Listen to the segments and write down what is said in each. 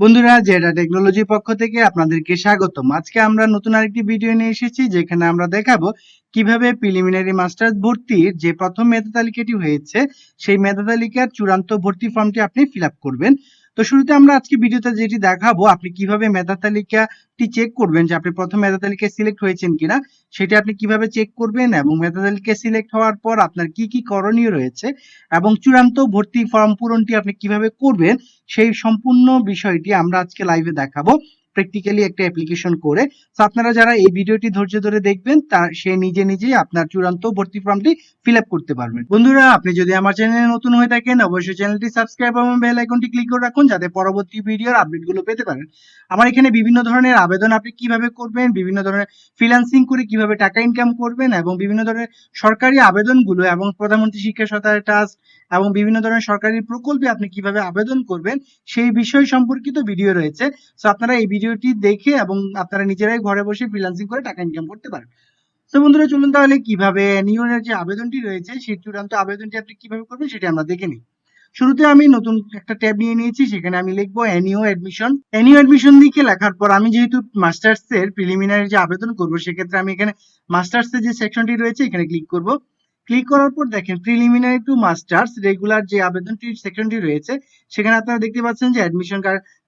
বন্ধুরা, জেডা টেকনোলজি পক্ষ থেকে আপনাদেরকে স্বাগতম। আজকে আমরা নতুন আরেকটি ভিডিও নিয়ে এসেছি, যেখানে আমরা দেখাবো কীভাবে প্রিলিমিনারি মাস্টার্স ভর্তির যে প্রথম মেধা তালিকাটি হয়েছে, সেই মেধা তালিকার চূড়ান্ত ভর্তি ফর্মটি আপনি ফিল করবেন। তো শুরুতে আমরা আজকে ভিডিওতে যেটি দেখাবো, আপনি কীভাবে মেধা তালিকাটি চেক করবেন যে আপনি প্রথম মেধা তালিকায় সিলেক্ট হয়েছেন কিনা, সেটি আপনি কীভাবে চেক করবেন এবং মেধা তালিকায় সিলেক্ট হওয়ার পর আপনার কি কি করণীয় রয়েছে এবং চূড়ান্ত ভর্তি ফর্ম পূরণটি আপনি কীভাবে করবেন, সেই সম্পূর্ণ বিষয়টি আমরা আজকে লাইভে দেখাবো। প্র্যাকটিক্যালি একটা অ্যাপ্লিকেশন করে। তো আপনারা যারা এই ভিডিওটি ধৈর্য ধরে দেখবেন, তা সে নিজে নিজেই আপনার চূড়ান্ত ভর্তি ফর্মটি ফিল আপ করতে পারবেন। বন্ধুরা, আপনি যদি আমার চ্যানেলে নতুন হয়ে থাকেন, অবশ্যই চ্যানেলটি সাবস্ক্রাইব এবং বেল আইকনটি ক্লিক করে রাখুন, যাতে পরবর্তী ভিডিওর আপডেটগুলো পেতে পারেন। আমার এখানে বিভিন্ন ধরনের আবেদন আপনি কীভাবে করবেন, বিভিন্ন ধরনের ফ্রিল্যান্সিং করে কীভাবে টাকা ইনকাম করবেন, এবং বিভিন্ন ধরনের সরকারি আবেদনগুলো এবং প্রধানমন্ত্রী শিক্ষা সহায়তা ট্রাস্ট এবং বিভিন্ন ধরনের সরকারি প্রকল্পে আপনি কীভাবে আবেদন করবেন সেই বিষয় সম্পর্কিত ভিডিও রয়েছে। সো আপনারা এই ভিডিওটি দেখে এবং আপনারা নিজেরাই ঘরে বসে ফ্রিল্যান্সিং করে টাকা ইনকাম করতে পারেন। তো বন্ধুরা, চলুন তাহলে কীভাবে নিউনের যে আবেদনটি রয়েছে, সেই চূড়ান্ত আবেদনটি আপনি কীভাবে করবেন সেটা আমরা দেখে নিই। শুরুতে আমি নতুন একটা ট্যাব নিয়ে নিয়েছি, সেখানে আমি লিখব এনইও অ্যাডমিশন এনইও অ্যাডমিশন দিকে লেখার পর আমি যেহেতু মাস্টার্স এর প্রিলিমিনারি যে আবেদন করব, সেক্ষেত্রে আমি এখানে মাস্টার্স এর যে সেকশনটি রয়েছে, এখানে ক্লিক করব। ক্লিক করার পর দেখেন প্রিলিমিনারি টু মাস্টার্স রেগুলার যে আবেদনটি সেকশনটি রয়েছে, সেখানে আপনারা দেখতে পাচ্ছেন যে অ্যাডমিশন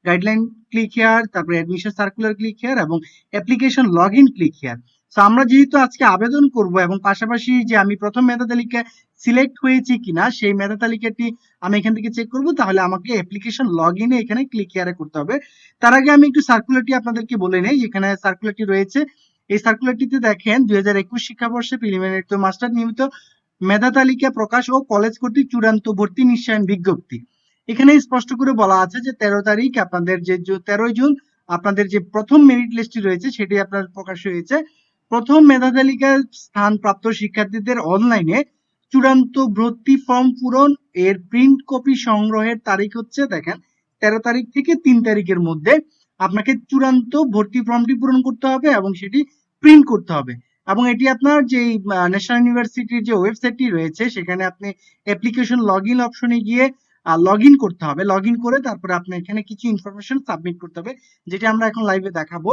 গাইডলাইন ক্লিক হেয়ার তারপরে অ্যাডমিশন সার্কুলার ক্লিক হেয়ার এবং application log in click here তো আমরা যেহেতু আজকে আবেদন করব এবং পাশাপাশি যে আমি প্রথম মেধা তালিকা সিলেক্ট হয়েছি কিনা, সেই মেধা তালিকাটি আমি এখান থেকে চেক করব, তাহলে আমাকে অ্যাপ্লিকেশন লগ ইনে এখানে ক্লিক হেয়ারে করতে হবে। তার আগে আমি একটু সার্কুলারটি আপনাদেরকে বলে নেই এখানে সার্কুলারটি রয়েছে এই সার্কুলারটিতে দেখেন দুই হাজার একুশ শিক্ষাবর্ষে প্রিলিমিনারি টু মাস্টার নিয়মিত মেধা তালিকা প্রকাশ ও কলেজ কর্তৃক চূড়ান্ত ভর্তি নিশ্চয়ন বিজ্ঞপ্তি। এখানে স্পষ্ট করে বলা আছে যে তেরো তারিখ আপনাদের যে তেরোই জুন আপনাদের যে প্রথম মেরিট লিস্টটি রয়েছে সেটি আপনার প্রকাশ হয়েছে। প্রথম মেধা তালিকায় স্থান প্রাপ্ত শিক্ষার্থীদের অনলাইনে চূড়ান্ত ভর্তি ফর্ম পূরণ, এর প্রিন্ট কপি সংগ্রহের তারিখ হচ্ছে দেখেন তেরো তারিখ থেকে তিন তারিখের মধ্যে। আপনাকে চূড়ান্ত ভর্তি ফর্মটি পূরণ করতে হবে এবং সেটি প্রিন্ট করতে হবে। এবং এটি আপনার যে ন্যাশনাল ইউনিভার্সিটির যে ওয়েবসাইটটি রয়েছে, সেখানে আপনি অ্যাপ্লিকেশন লগ ইন অপশনে গিয়ে লগ ইন করতে হবে। লগ ইন করে তারপরে আপনি এখানে কিছু ইনফরমেশন সাবমিট করতে হবে, যেটি আমরা এখন লাইভে দেখাবো।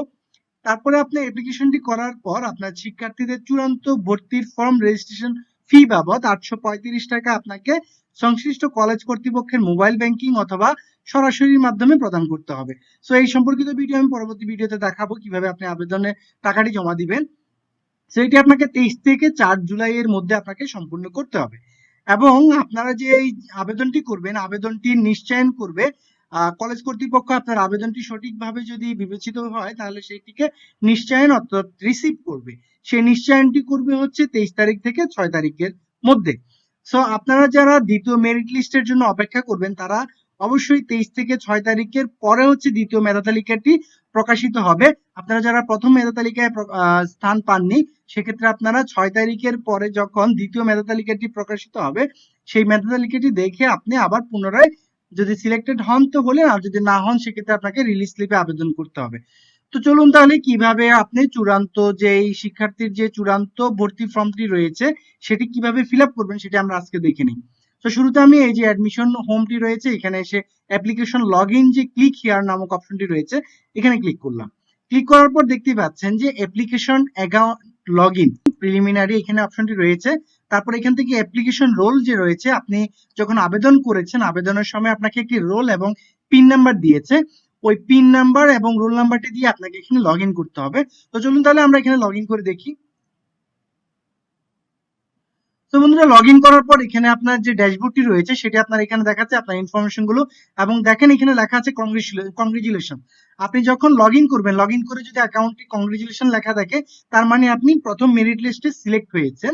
তারপরে আপনি অ্যাপ্লিকেশনটি করার পর আপনার শিক্ষার্থীদের চূড়ান্ত ভর্তির ফর্ম রেজিস্ট্রেশন ফি বাবদ আটশো পঁয়ত্রিশ টাকা আপনাকে সংশ্লিষ্ট কলেজ কর্তৃপক্ষের মোবাইল ব্যাংকিং অথবা সরাসরির মাধ্যমে প্রদান করতে হবে। সো এই সম্পর্কিত ভিডিও আমি পরবর্তী ভিডিওতে দেখাবো কীভাবে আপনি আবেদনের টাকাটি জমা দিবেন। সেটি আপনাকে তেইশ থেকে চার জুলাই এর মধ্যে আপনাকে সম্পূর্ণ করতে হবে। এবং আপনারা যে এই আবেদনটি করবেন, আবেদনটি নিশ্চয়ন করবে কলেজ কর্তৃপক্ষ আপনার আবেদনটি সঠিকভাবে যদি বিবেচিত হয়, তাহলে সেটিকে নিশ্চয়ন অর্থাৎ রিসিভ করবে। সেই নিশ্চয়নটি করবে হচ্ছে তেইশ তারিখ থেকে ছয় তারিখের মধ্যে। সো আপনারা যারা দ্বিতীয় মেরিট লিস্টের জন্য অপেক্ষা করবেন, তারা অবশ্যই তেইশ থেকে ছয় তারিখের পরে হচ্ছে দ্বিতীয় মেধা তালিকাটি প্রকাশিত হবে। আপনারা যারা প্রথম মেধা তালিকায় স্থান পাননি, সেক্ষেত্রে আপনারা ছয় তারিখের পরে যখন দ্বিতীয় মেধা তালিকাটি প্রকাশিত হবে, সেই মেধা তালিকাটি দেখে আপনি আবার পুনরায় যদি সিলেক্টেড হন তো হলে, আর যদি না হন, সেক্ষেত্রে আপনাকে রিলিজ স্লিপে আবেদন করতে হবে। তো চলুন তাহলে কীভাবে আপনি চূড়ান্ত যে এই শিক্ষার্থীর যে চূড়ান্ত ভর্তি ফর্মটি রয়েছে, সেটি কীভাবে ফিল আপ করবেন সেটা আমরা আজকে দেখে নিই। তো শুরুতে আমি এই যে অ্যাডমিশন হোমটি রয়েছে, এখানে এসে অ্যাপ্লিকেশন লগ ইন যে ক্লিক হিয়ার নামক অপশনটি রয়েছে, এখানে ক্লিক করলাম। ক্লিক করার পর দেখতে পাচ্ছেন যে application account log in preliminary এখানে অপশনটি রয়েছে। তারপর এখান থেকে অ্যাপ্লিকেশন রোল যে রয়েছে, আপনি যখন আবেদন করেছেন, আবেদনের সময় আপনাকে একটি রোল এবং পিন নাম্বার দিয়েছে। ওই পিন নাম্বার এবং রোল নাম্বারটি দিয়ে আপনাকে এখানে লগ করতে হবে। তো চলুন তাহলে আমরা এখানে লগ করে দেখি। তো বন্ধুরা লগ করার পর এখানে আপনার যে ড্যাশবোর্ডটি রয়েছে, সেটি আপনার এখানে দেখাচ্ছে আপনার ইনফরমেশনগুলো। এবং দেখেন এখানে লেখা আছে কংগ্রেচুলেশন আপনি যখন লগ করবেন লগ করে যদি অ্যাকাউন্টটি কংগ্রেচুলেশন লেখা থাকে তার মানে আপনি প্রথম মেরিট লিস্টে সিলেক্ট হয়েছেন।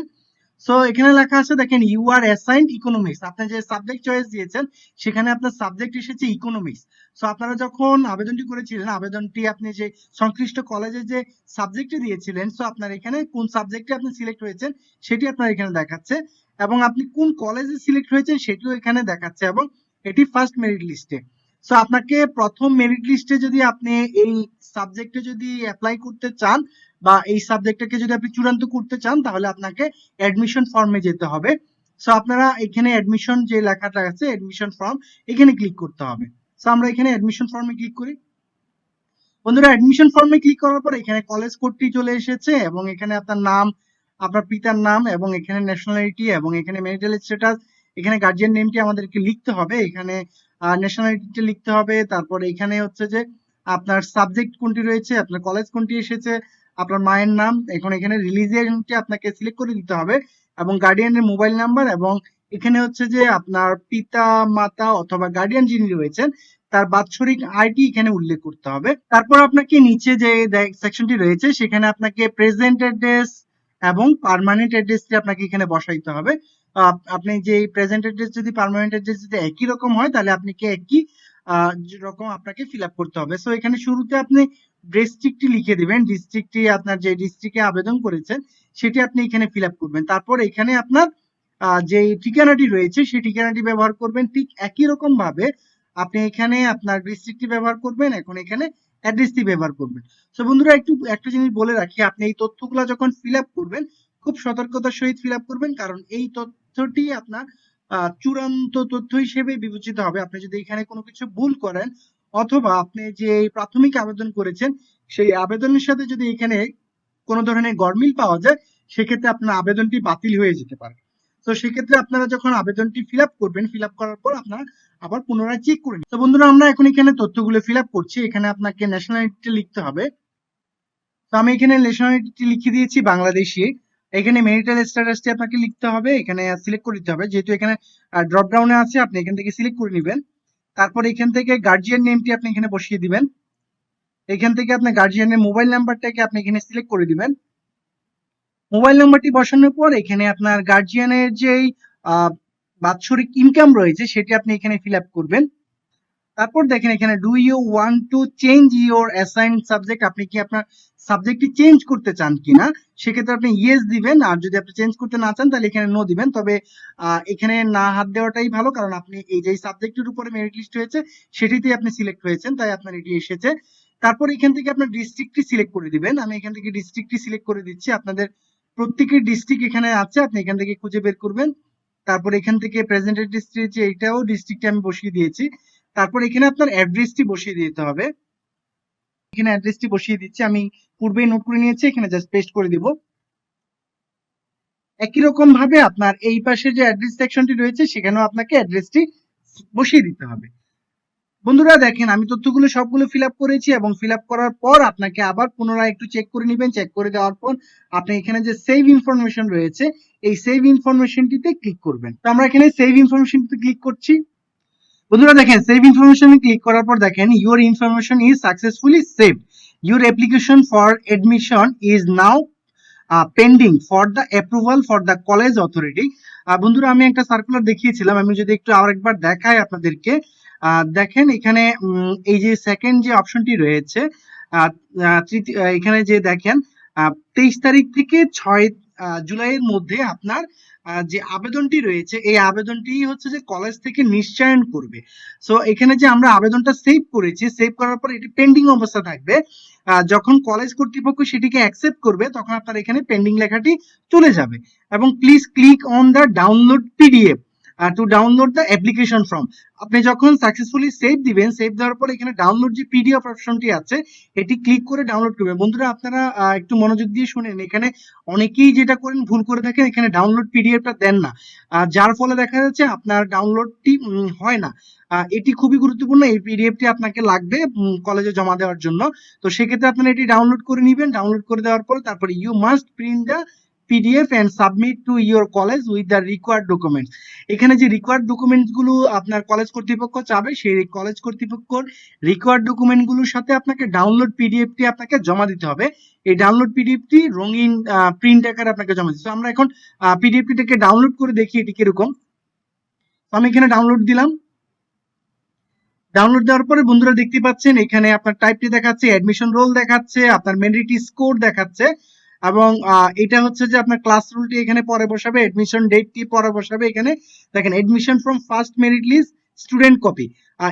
সো এখানে লেখা আছে, দেখেন ইউ আর অ্যাসাইন্ড ইকোনমিক্স আপনি যে সাবজেক্ট চয়েস দিয়েছেন, সেখানে আপনার সাবজেক্ট এসেছে ইকোনমিক্স সো আপনারা যখন আবেদনটি করেছিলেন, আবেদনটি আপনি যে সংশ্লিষ্ট কলেজে যে সাবজেক্টে দিয়েছিলেন সো আপনার এখানে কোন সাবজেক্টে আপনি সিলেক্ট হয়েছেন, সেটি আপনার এখানে দেখাচ্ছে। এবং আপনি কোন কলেজে সিলেক্ট হয়েছেন, সেটিও এখানে দেখাচ্ছে। এবং এটি ফার্স্ট মেরিট লিস্টে সো আপনাকে প্রথম মেরিট লিস্টে যদি আপনি এই সাবজেক্টে যদি অ্যাপ্লাই করতে চান বা এই সাবজেক্টটাকে যদি আপনি চূড়ান্ত করতে চান, তাহলে আপনাকে অ্যাডমিশন ফর্মে যেতে হবে। সো আপনারা এখানে অ্যাডমিশন যে লেখাটা আছে অ্যাডমিশন ফর্ম এখানে ক্লিক করতে হবে। সো আমরা এখানে অ্যাডমিশন ফর্মে ক্লিক করি। বন্ধুরা অ্যাডমিশন ফর্মে ক্লিক করার পর এখানে কলেজ কোডটি চলে এসেছে এবং এখানে আপনার নাম, আপনার পিতার নাম এবং এখানে ন্যাশনালিটি এবং এখানে মেরিটাল স্ট্যাটাস এখানে গার্জিয়ান নেমটি আমাদেরকে লিখতে হবে, এখানে ন্যাশনালিটিটা লিখতে হবে, তারপরে এখানে হচ্ছে যে আপনার সাবজেক্ট কোনটি রয়েছে, আপনার কলেজ কোনটি এসেছে, আপনার মায়ের নাম, এখন এখানে রিলিজিয়নটি আপনাকে সিলেক্ট করে দিতে হবে, এবং গার্ডিয়ানের মোবাইল নাম্বার এবং এখানে হচ্ছে যে আপনার পিতা, মাতা অথবা গার্ডিয়ান যিনি রয়েছেন, তার বাৎসরিক আইডি এখানে উল্লেখ করতে হবে। তারপর আপনাকে নিচে যে সেকশনটি রয়েছে, সেখানে আপনাকে প্রেজেন্ট অ্যাড্রেস এবং পার্মানেন্ট অ্যাড্রেসটি আপনাকে এখানে বসাইতে হবে। আপনি যে প্রেজেন্ট অ্যাড্রেস যদি পার্মানেন্ট অ্যাড্রেস যদি একই রকম হয়, তাহলে আপনি কি একই রকম আপনাকে ফিল আপ করতে হবে। সো এখানে শুরুতে আপনি ডিস্ট্রিক্টটি লিখে দিবেন। ডিস্ট্রিক্টটি আপনার যে ডিস্ট্রিক্টে আবেদন করেছেন, সেটি আপনি এখানে ফিল আপ করবেন। তারপর এখানে আপনার যে ঠিকানাটি রয়েছে, সেই ঠিকানাটি ব্যবহার করবেন। ঠিক একই রকম ভাবে আপনি এখানে আপনার ডিস্ট্রিক্টটি ব্যবহার করবেন, এখন এখানে অ্যাড্রেসটি ব্যবহার করবেন। তো বন্ধুরা, একটু, একটা জিনিস বলে রাখি। আপনি এই তথ্যগুলো যখন ফিল আপ করবেন, খুব সতর্কতার সহিত ফিল আপ করবেন, কারণ এই তথ্যটি আপনার চূড়ান্ত তথ্য হিসেবে বিবেচিত হবে। আপনি যদি এখানে কোনো কিছু ভুল করেন অথবা আপনি যে প্রাথমিক আবেদন করেছেন, সেই আবেদনের সাথে যদি এখানে কোনো ধরনের গরমিল পাওয়া যায়, সেক্ষেত্রে আপনার আবেদনটি বাতিল হয়ে যেতে পারে। তো সেক্ষেত্রে আপনারা যখন আবেদনটি ফিল করবেন ফিল করার পর আপনারা আবার পুনরায় চেক করে তো বন্ধুরা, আমরা এখন এখানে তথ্যগুলো ফিল করছি। এখানে আপনাকে ন্যাশনালিটি লিখতে হবে। তো আমি এখানে ন্যাশনালিটি লিখে দিয়েছি বাংলাদেশি। এখানে মেরিটাল স্ট্যাটাসটি আপনাকে লিখতে হবে, এখানে সিলেক্ট করে দিতে হবে। যেহেতু এখানে ড্রপ ডাউনে আছে, আপনি এখান থেকে সিলেক্ট করে নেবেন। তারপর এখান থেকে গার্জিয়ান নেমটি আপনি এখানে বসিয়ে দিবেন। এখান থেকে আপনার গার্জিয়ানের মোবাইল নাম্বারটাকে আপনি এখানে সিলেক্ট করে দিবেন। মোবাইল নাম্বারটি বসানোর পর এখানে আপনার গার্জিয়ানের যেই বাৎসরিক ইনকাম রয়েছে, সেটি আপনি এখানে ফিল করবেন। তারপর দেখেন এখানে do you want to change your assign subject আপনি কি আপনার সাবজেক্টটি চেঞ্জ করতে চান কিনা? সেক্ষেত্রে আপনি ইয়েস দিবেন, আর যদি আপনি চেঞ্জ করতে না চান, তাহলে এখানে নো দিবেন। তবে এখানে না হাত দেওয়াটাই ভালো, কারণ আপনি এই যে সাবজেক্টের উপরে মেরিট লিস্ট হয়েছে সেটিতে আপনি সিলেক্ট হয়েছেন, তাই আপনার এটি এসেছে। তারপর এখান থেকে আপনার ডিস্ট্রিক্টটি সিলেক্ট করে দিবেন। আমি এখান থেকে ডিস্ট্রিক্টটি সিলেক্ট করে দিচ্ছি। আপনাদের প্রত্যেকের ডিস্ট্রিক্ট এখানে আছে, আপনি এখান থেকে খুঁজে বের করবেন। তারপর এখান থেকে প্রেজেন্টেড ডিস্ট্রিক্ট যে এটাও ডিস্ট্রিক্টে আমি বসিয়ে দিয়েছি। তারপর এখানে আপনার অ্যাড্রেসটি বসিয়ে দিতে হবে। এখানে অ্যাড্রেসটি বসিয়ে দিচ্ছি। আমি পূর্বেই নোট করে নিয়েছি, এখানে জাস্ট পেস্ট করে দিব। একই রকম ভাবে আপনার এই পাশে যে অ্যাড্রেস সেকশনটি রয়েছে, সেখানেও আপনাকে অ্যাড্রেসটি বসিয়ে দিতে হবে। বন্ধুরা দেখেন, আমি তথ্যগুলো সবগুলো ফিল করেছি এবং ফিল করার পর আপনাকে আবার পুনরায় একটু চেক করে নেবেন। চেক করে দেওয়ার পর আপনি এখানে যে সেভ ইনফরমেশন রয়েছে, এই সেভ ইনফরমেশনটিতে ক্লিক করবেন। তো আমরা এখানে সেভ ইনফরমেশনটিতে ক্লিক করছি। বন্ধুরা দেখেন সেভ ইনফরমেশনে ক্লিক করার পর দেখেন your information is successfully saved your application for admission is now pending for the approval for the college authority বন্ধুরা, আমি একটা সার্কুলার দেখিয়েছিলাম, আমি যদি একটু আরেকবার দেখাই আপনাদেরকে। দেখেন এখানে এই যে সেকেন্ড যে অপশনটি রয়েছে এখানে যে দেখেন তেইশ তারিখ থেকে ছয় জুলাইয়ের মধ্যে আপনার যে আবেদনটি রয়েছে, এই আবেদনটি হচ্ছে যে কলেজ থেকে নিশ্চয়ন করবে। সো এখানে যে আমরা আবেদনটা সেভ করেছি সেভ করার পর এটি পেন্ডিং অবস্থা থাকবে। যখন কলেজ কর্তৃপক্ষ সেটিকে অ্যাকসেপ্ট করবে, তখন আপনার এখানে পেন্ডিং লেখাটি চলে যাবে। এবং please click on the download PDF to download the application form আপনি যখন সাকসেসফুলি সেভ দিবেন সেভ দেওয়ার পর এখানে ডাউনলোড যে পিডিএফ অপশনটি আছে, এটি ক্লিক করে ডাউনলোড করবেন। বন্ধুরা, আপনারা একটু মনোযোগ দিয়ে শুনেন। এখানে অনেকেই যেটা করেন, ভুল করে থাকেন। এখানে ডাউনলোড পিডিএফটা দেন না। যার ফলে দেখা যাচ্ছে আপনার ডাউনলোডটি হয় না। এটি খুবই গুরুত্বপূর্ণ। এই পিডিএফটি আপনাকে লাগবে কলেজে জমা দেওয়ার জন্য। তো সেক্ষেত্রে আপনারা এটি ডাউনলোড করে নেবেন। ডাউনলোড করে দেওয়ার পরে তারপরে you must print the PDF and submit to your college with the required documents এখানে যে রিকোয়ার্ড ডকুমেন্টসগুলো আপনার কলেজ কর্তৃপক্ষ চাবে, সেই কলেজ কর্তৃপক্ষর রিকোয়ার্ড ডকুমেন্টগুলোর সাথে আপনাকে ডাউনলোড পিডিএফটি আপনাকে জমা দিতে হবে। এই ডাউনলোড পিডিএফটি রঙিন প্রিন্ট আকারে আপনাকে জমা দিতে। আমরা এখন পিডিএফটিটাকে ডাউনলোড করে দেখি এটি কীরকম। আমি এখানে ডাউনলোড দিলাম। ডাউনলোড দেওয়ার পরে বন্ধুরা দেখতে পাচ্ছেন, এখানে আপনার টাইপটি দেখাচ্ছে অ্যাডমিশন রোল দেখাচ্ছে, আপনার মেরিট স্কোর দেখাচ্ছে। এবং এটা হচ্ছে যে আপনার ক্লাস রুলটি এখানে পরে বসাবে এডমিশন ডেটটি পরে বসাবে এখানে। দেখেন admission from first merit list student copy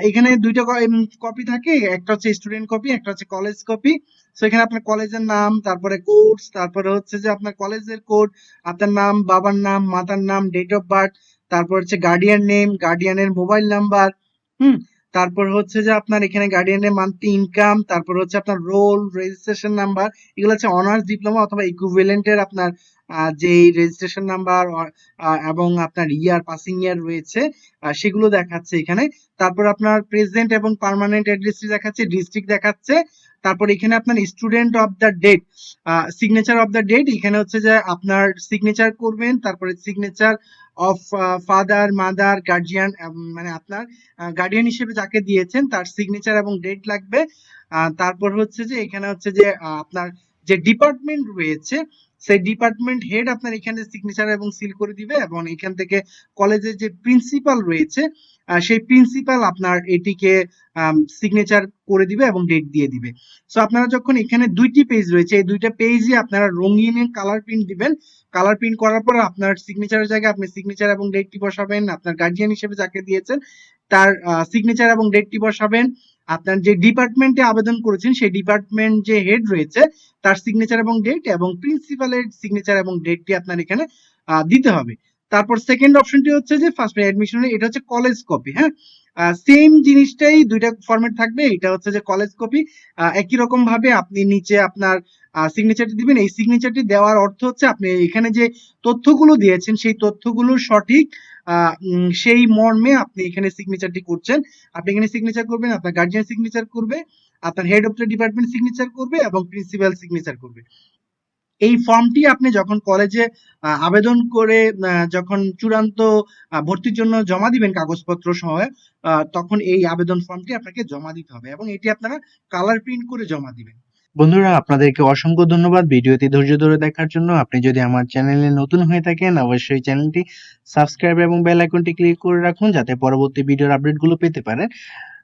এখানে দুইটা কপি থাকে, একটা হচ্ছে স্টুডেন্ট কপি একটা হচ্ছে কলেজ কপি সো এখানে আপনার কলেজের নাম, তারপরে কোর্স তারপরে হচ্ছে যে আপনার কলেজের কোড আপনার নাম, বাবার নাম, মাতার নাম ডেট অফ বার্থ তারপর হচ্ছে গার্ডিয়ান নেম গার্ডিয়ানের মোবাইল নাম্বার হুম? তারপর হচ্ছে যে আপনার এখানে গার্ডিয়ানের মান্থলি ইনকাম তারপর হচ্ছে আপনার রোল রেজিস্ট্রেশন নাম্বার এগুলো হচ্ছে অনার্স ডিপ্লোমা অথবা ইকুইভ্যালেন্টের আপনার যেই রেজিস্ট্রেশন নাম্বার এবং আপনার ইয়ার পাসিং ইয়ার রয়েছে সেগুলো দেখাচ্ছে এখানে। তারপর আপনার প্রেজেন্ট এবং পার্মানেন্ট অ্যাড্রেসটি দেখাচ্ছে ডিস্ট্রিক্ট দেখাচ্ছে তারপর এখানে আপনার student of the date signature of the date এখানে হচ্ছে যে আপনার সিগনেচার করবেন, তারপরে signature of father mother guardian মানে আপনার গার্ডিয়ান হিসেবে যাকে দিয়েছেন, তার সিগনেচার এবং ডেট লাগবে। তারপর হচ্ছে যে এখানে হচ্ছে যে আপনার যে ডিপার্টমেন্ট রয়েছে, সেই ডিপার্টমেন্ট হেড আপনার এখানে সিগনেচার এবং সিল করে দিবে এবং এখান থেকে কলেজের যে প্রিন্সিপাল রয়েছে সেই প্রিন্সিপাল আপনার এটিকে সিগনেচার করে দিবে এবং ডেট দিয়ে দিবে। সো আপনারা যখন এখানে দুইটি পেজ রয়েছে, এই দুইটা পেজে আপনারা রঙিন কালার প্রিন্ট দিবেন। কালার প্রিন্ট করার পর আপনার সিগনেচারের জায়গায় আপনি সিগনেচার এবং ডেটটি বসাবেন। আপনার গার্জিয়ান হিসেবে যাকে দিয়েছেন, তার সিগনেচার এবং ডেটটি বসাবেন। আপনার যে ডিপার্টমেন্টে আবেদন করেছেন, সেই ডিপার্টমেন্ট যে হেড রয়েছে, তার সিগনেচার এবং ডেট এবং প্রিন্সিপালের সিগনেচার এবং ডেটটি আপনার এখানে দিতে হবে। তারপর সেকেন্ড অপশনটি হচ্ছে যে ফার্স্ট অ্যাডমিশনের এটা হচ্ছে কলেজ কপি হ্যাঁ? সেম জিনিসটাই দুইটা ফরম্যাট থাকবে, এটা হচ্ছে যে কলেজ কপি একই রকম ভাবে আপনি নিচে আপনার সিগনেচারটি দিবেন, এই সিগনেচারটি দেওয়ার অর্থ হচ্ছে আপনি এখানে যে তথ্যগুলো দিয়েছেন, সেই তথ্যগুলো সঠিক সেই মর্মে আপনি এখানে সিগনেচারটি করছেন। আপনি এখানে সিগনেচার করবেন, আপনার গার্জিয়ান সিগনেচার করবে, আপনার head of the department signature করবে এবং প্রিন্সিপাল সিগনেচার করবে। এই ফর্মটি আপনি যখন কলেজে আবেদন করে যখন চূড়ান্ত ভর্তির জন্য জমা দিবেন কাগজপত্র সহ তখন এই আবেদন ফর্মটি আপনাকে জমা দিতে হবে এবং এটি আপনারা কালার প্রিন্ট করে জমা দিবেন। বন্ধুরা, আপনাদেরকে অসংখ্য ধন্যবাদ। ভিডিওটি ধৈর্য ধরে দেখার জন্য আপনি যদি আমার চ্যানেলে নতুন হয়ে থাকেন, অবশ্যই চ্যানেলটি সাবস্ক্রাইব এবং বেল আইকনটি ক্লিক করে রাখুন, যাতে পরবর্তী ভিডিওর আপডেটগুলো পেতে পারেন।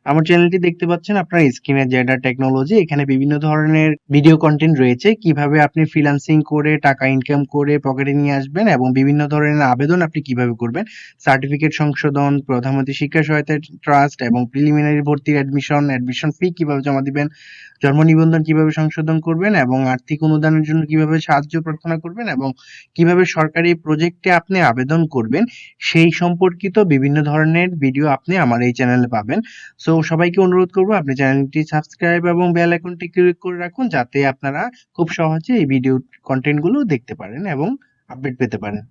আমার চ্যানেলটি দেখতে পাচ্ছেন, আপনার স্ক্রিনে জেডার টেকনোলজি এখানে বিভিন্ন ধরনের ভিডিও কন্টেন্ট রয়েছে। কীভাবে আপনি ফ্রিল্যান্সিং করে টাকা ইনকাম করে পকেটে নিয়ে আসবেন এবং বিভিন্ন ধরনের আবেদন আপনি কীভাবে করবেন। সার্টিফিকেট সংশোধন প্রধানমন্ত্রী শিক্ষা সহায়তা ট্রাস্ট এবং প্রিলিমিনারি ভর্তির অ্যাডমিশন অ্যাডমিশন ফি কীভাবে জমা দিবেন, জন্ম নিবন্ধন কীভাবে সংশোধন করবেন এবং আর্থিক অনুদানের জন্য কীভাবে সাহায্য প্রার্থনা করবেন এবং কীভাবে সরকারি প্রজেক্টে আপনি আবেদন করবেন, সেই সম্পর্কিত বিভিন্ন ধরনের ভিডিও আপনি আমার এই চ্যানেলে পাবেন। সো সবাইকে অনুরোধ করব আপনি চ্যানেলটি সাবস্ক্রাইব এবং বেল আইকনটি ক্লিক করে রাখুন যাতে আপনারা খুব সহজে এই ভিডিও কন্টেন্টগুলো দেখতে পারেন এবং আপডেট পেতে পারেন।